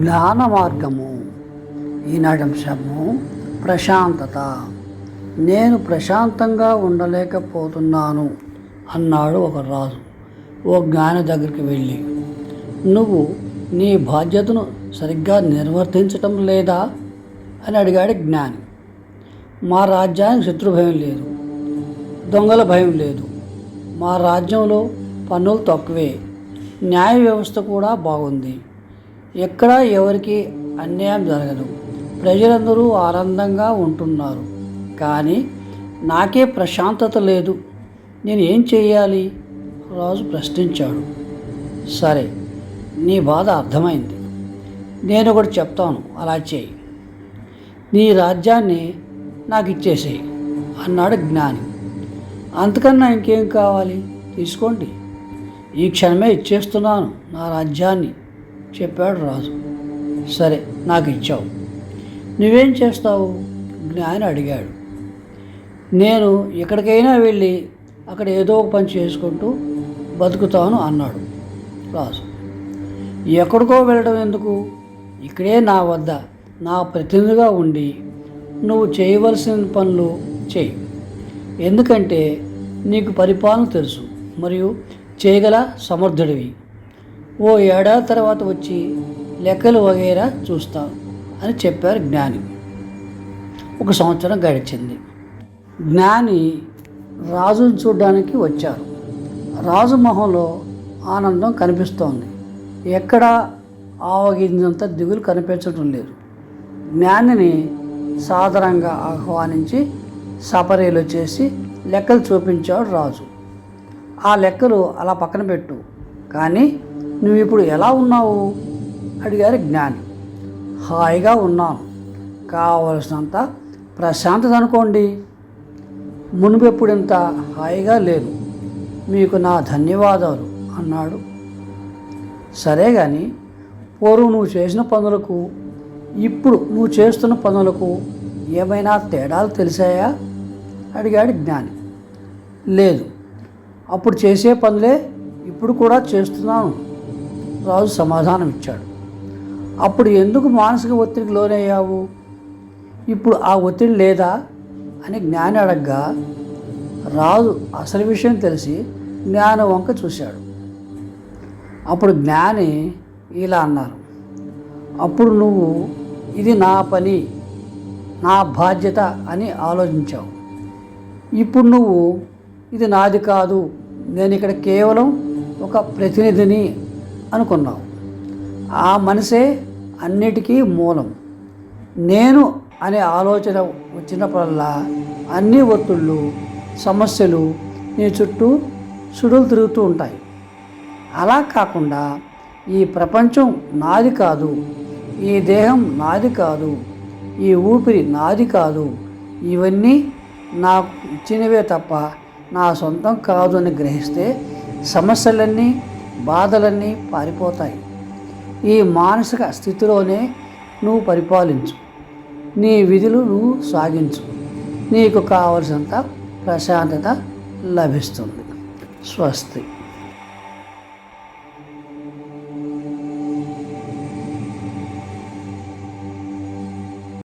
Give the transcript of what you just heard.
జ్ఞాన మార్గము ఈనాటి అంశము ప్రశాంతత. నేను ప్రశాంతంగా ఉండలేకపోతున్నాను అన్నాడు ఒక రాజు. ఓ జ్ఞాని దగ్గరికి వెళ్ళి నువ్వు నీ బాధ్యతను సరిగ్గా నిర్వర్తించటం లేదా? అని అడిగాడు జ్ఞాని. మా రాజ్యానికి శత్రు భయం లేదు దొంగల భయం లేదు. మా రాజ్యంలో పన్నులు తక్కువే. న్యాయ వ్యవస్థ కూడా బాగుంది. ఎక్కడా ఎవరికి అన్యాయం జరగదు. ప్రజలందరూ ఆనందంగా ఉంటున్నారు. కానీ నాకే ప్రశాంతత లేదు. నేను ఏం చేయాలి రాజు ప్రశ్నించాడు. సరే నీ బాధ అర్థమైంది. నేను ఒకటి చెప్తాను. అలా చేయి నీ రాజ్యాన్ని నాకు ఇచ్చేసేయి అన్నాడు జ్ఞాని. అంతకన్నా ఇంకేం కావాలి? తీసుకోండి. ఈ క్షణమే ఇచ్చేస్తున్నాను నా రాజ్యాన్ని. చెప్పాడు రాజు. సరే నాకు ఇచ్చావు నువ్వేం చేస్తావు? జ్ఞాని అడిగాడు. నేను ఎక్కడికైనా వెళ్ళి అక్కడ ఏదో ఒక పని చేసుకుంటూ బతుకుతాను అన్నాడు రాజు. ఎక్కడికో వెళ్ళడం ఎందుకు? ఇక్కడే నా వద్ద నా ప్రతినిధిగా ఉండి నువ్వు చేయవలసిన పనులు చేయి. ఎందుకంటే నీకు పరిపాలన తెలుసు మరియు చేయగల సమర్థుడివి. ఓ ఏడాది తర్వాత వచ్చి లెక్కలు వగైరా చూస్తాను అని చెప్పారు జ్ఞాని. ఒక సంవత్సరం గడిచింది. జ్ఞాని రాజును చూడడానికి వచ్చారు. రాజు మొహంలో ఆనందం కనిపిస్తోంది. ఎక్కడ ఆవగింజంత దిగులు కనిపించడం లేదు. జ్ఞానిని సాధారణంగా ఆహ్వానించి సపరీలు చేసి లెక్కలు చూపించాడు రాజు. ఆ లెక్కలు అలా పక్కన పెట్టు. కానీ నువ్వు ఇప్పుడు ఎలా ఉన్నావు? అడిగారు జ్ఞాని. హాయిగా ఉన్నాను. కావలసినంత ప్రశాంతత అనుకోండి. మునుపెప్పుడింత హాయిగా లేదు మీకు నా ధన్యవాదాలు అన్నాడు. సరే కానీ పూర్వం నువ్వు చేసిన పనులకు ఇప్పుడు నువ్వు చేస్తున్న పనులకు ఏమైనా తేడాలు తెలిసాయా? అడిగాడు జ్ఞాని. లేదు. అప్పుడు చేసే పనులే ఇప్పుడు కూడా చేస్తున్నాను. రాజు సమాధానం ఇచ్చాడు అప్పుడు ఎందుకు మానసిక ఒత్తిడికి లోనయ్యావు? ఇప్పుడు ఆ ఒత్తిడి లేదా? అని జ్ఞాని అడగ్గా రాజు అసలు విషయం తెలిసి జ్ఞాన వంక చూశాడు. అప్పుడు జ్ఞాని ఇలా అన్నారు అప్పుడు నువ్వు ఇది నా పని నా బాధ్యత అని ఆలోచించావు. ఇప్పుడు నువ్వు ఇది నాది కాదు. నేను ఇక్కడ కేవలం ఒక ప్రతినిధిని అనుకున్నావు. ఆ మనసే అన్నిటికీ మూలం. నేను అనే ఆలోచన వచ్చినప్పుడల్లా అన్ని ఒత్తిళ్ళు సమస్యలు నీ చుట్టూ సుడులు తిరుగుతూ ఉంటాయి. అలా కాకుండా ఈ ప్రపంచం నాది కాదు ఈ దేహం నాది కాదు ఈ ఊపిరి నాది కాదు ఇవన్నీ నాకు ఇచ్చినవే తప్ప నా సొంతం కాదు అని గ్రహిస్తే సమస్యలన్నీ బాధలన్నీ పారిపోతాయి. ఈ మానసిక స్థితిలోనే నువ్వు పరిపాలించు. నీ విధులు నువ్వు సాగించు. నీకు కావలసినంత ప్రశాంతత లభిస్తుంది. స్వస్తి.